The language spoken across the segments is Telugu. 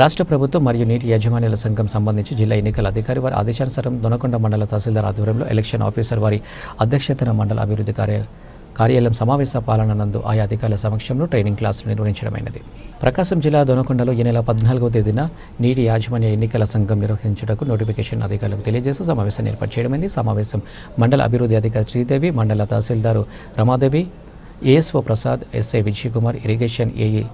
రాష్ట్ర ప్రభుత్వం మరియు నీటి యాజమాన్యాల సంఘం సంబంధించి జిల్లా ఎన్నికల అధికారి వారి ఆదేశానుసారం దొనకొండ మండల తహసీల్దార్ ఆధ్వర్యంలో ఎలక్షన్ ఆఫీసర్ వారి అధ్యక్షతన మండల అభివృద్ధి కార్య కార్యాలయం సమావేశ పాలన నందు ఆయా అధికారుల సమక్షంలో ట్రైనింగ్ క్లాసులు నిర్వహించడమైనది. ప్రకాశం జిల్లా దొనకొండలో ఈ నెల పద్నాలుగవ తేదీన నీటి యాజమాన్య ఎన్నికల సంఘం నిర్వహించుటకు నోటిఫికేషన్ అధికారులకు తెలియజేసి సమావేశం ఏర్పాటు చేయడమైంది. సమావేశం మండల అభివృద్ధి అధికారి శ్రీదేవి మండల tahsildar Ramadevi ASO Prasad SI Vijay Kumar irrigation AE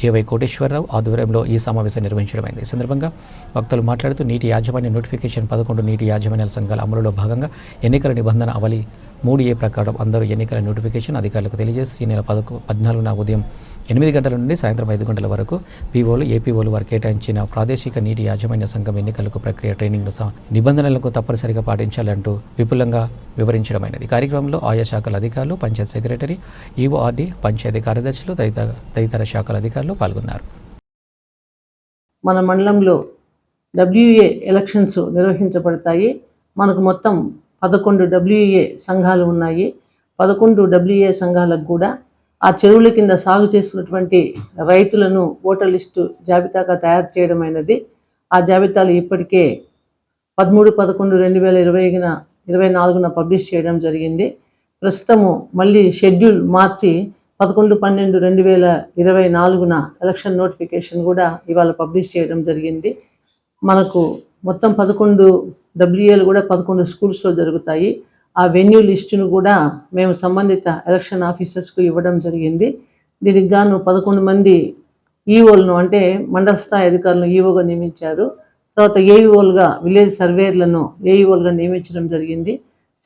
JY Koteswararao ఆధ్వర్యంలో ఈ సమావేశం నిర్వహించడమైంది. ఈ సందర్భంగా వక్తలు మాట్లాడుతూ నీటి యాజమాన్య నోటిఫికేషన్ పదకొండు నీటి యాజమాన్యాల సంఘాల అమలులో భాగంగా ఎన్నికల నిబంధన అవలి మూడు ఏ ప్రకారం అందరూ ఎన్నికల నోటిఫికేషన్ అధికారులకు తెలియజేసి ఈ నెల పదకొ పద్నాలుగున ఉదయం ఎనిమిది గంటల నుండి సాయంత్రం ఐదు గంటల వరకు పీఓలు ఏపీఓలు వారు కేటాయించిన ప్రాదేశిక నీటి యాజమాన్య సంఘం ఎన్నికలకు ప్రక్రియ ట్రైనింగ్ను సహా నిబంధనలకు తప్పనిసరిగా పాటించాలంటూ విపులంగా వివరించడమైనది. కార్యక్రమంలో ఆయా శాఖల అధికారులు పంచాయత్ సెక్రటరీ ఈఓఆర్డీ పంచాయతీ కార్యదర్శులు తదితర తదితర శాఖల అధికారులు పాల్గొన్నారు. మన మండలంలో డబ్ల్యూఏ ఎలక్షన్స్ నిర్వహించబడతాయి. మనకు మొత్తం పదకొండు డబ్ల్యూఏ సంఘాలు ఉన్నాయి. పదకొండు డబ్ల్యూఏ సంఘాలకు కూడా ఆ చెరువుల కింద సాగు చేస్తున్నటువంటి రైతులను ఓటర్ లిస్టు జాబితాగా తయారు చేయడమైనది ఆ జాబితాలు ఇప్పటికే పదమూడు పదకొండు రెండు వేల ఇరవైన ఇరవై నాలుగున పబ్లిష్ చేయడం జరిగింది. ప్రస్తుతము మళ్ళీ షెడ్యూల్ మార్చి పదకొండు పన్నెండు రెండు వేల ఇరవై నాలుగున ఎలక్షన్ నోటిఫికేషన్ కూడా ఇవాళ పబ్లిష్ చేయడం జరిగింది. మనకు మొత్తం పదకొండు డబ్ల్యూఏలు కూడా పదకొండు స్కూల్స్లో జరుగుతాయి. ఆ వెన్యూ లిస్టును కూడా మేము సంబంధిత ఎలక్షన్ ఆఫీసర్స్కు ఇవ్వడం జరిగింది. దీనికి గాను పదకొండు మంది ఈఓలను అంటే మండల స్థాయి అధికారులను ఈఓగా నియమించారు. తర్వాత ఏఈఓలుగా విలేజ్ సర్వేర్లను ఏఈఓలుగా నియమించడం జరిగింది.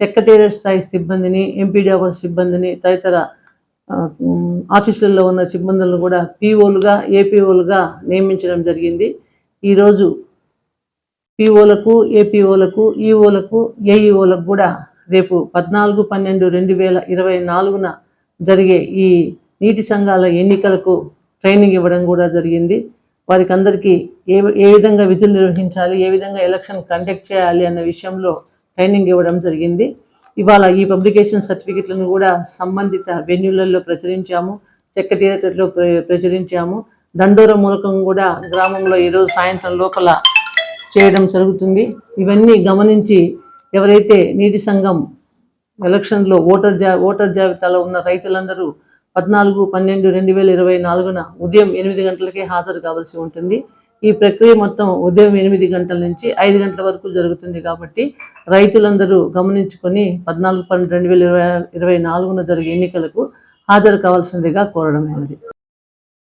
సెక్రటేరియట్ స్థాయి సిబ్బందిని ఎంపీడీఓ సిబ్బందిని తదితర ఆఫీసులలో ఉన్న సిబ్బందులను కూడా పీఓలుగా ఏపీఓలుగా నియమించడం జరిగింది. ఈరోజు పీఓలకు ఏపీఓలకు ఈఓలకు ఏఈఓలకు కూడా రేపు పద్నాలుగు పన్నెండు రెండు వేల ఇరవై నాలుగున జరిగే ఈ నీటి సంఘాల ఎన్నికలకు ట్రైనింగ్ ఇవ్వడం కూడా జరిగింది. వారికి అందరికీ ఏ ఏ విధంగా విధులు నిర్వహించాలి ఏ విధంగా ఎలక్షన్ కండక్ట్ చేయాలి అన్న విషయంలో ట్రైనింగ్ ఇవ్వడం జరిగింది. ఇవాళ ఈ పబ్లికేషన్ సర్టిఫికెట్లను కూడా సంబంధిత వెన్యూలలో ప్రచురించాము సెక్రటేరియట్లో ప్ర- ప్రచురించాము. దండోర మూలకం కూడా గ్రామంలో ఈరోజు సాయంత్రం లోపల చేయడం జరుగుతుంది. ఇవన్నీ గమనించి ఎవరైతే నీటి సంఘం ఎలక్షన్లో ఓటర్ జా ఓటర్ జాబితాలో ఉన్న రైతులందరూ పద్నాలుగు పన్నెండు రెండు వేల ఇరవై నాలుగున ఉదయం ఎనిమిది గంటలకే హాజరు కావాల్సి ఉంటుంది. ఈ ప్రక్రియ మొత్తం ఉదయం ఎనిమిది గంటల నుంచి ఐదు గంటల వరకు జరుగుతుంది కాబట్టి రైతులందరూ గమనించుకొని పద్నాలుగు పన్నెండు రెండు వేల ఇరవై ఇరవై నాలుగున జరిగే ఎన్నికలకు హాజరు కావాల్సిందిగా కోరడం అనేది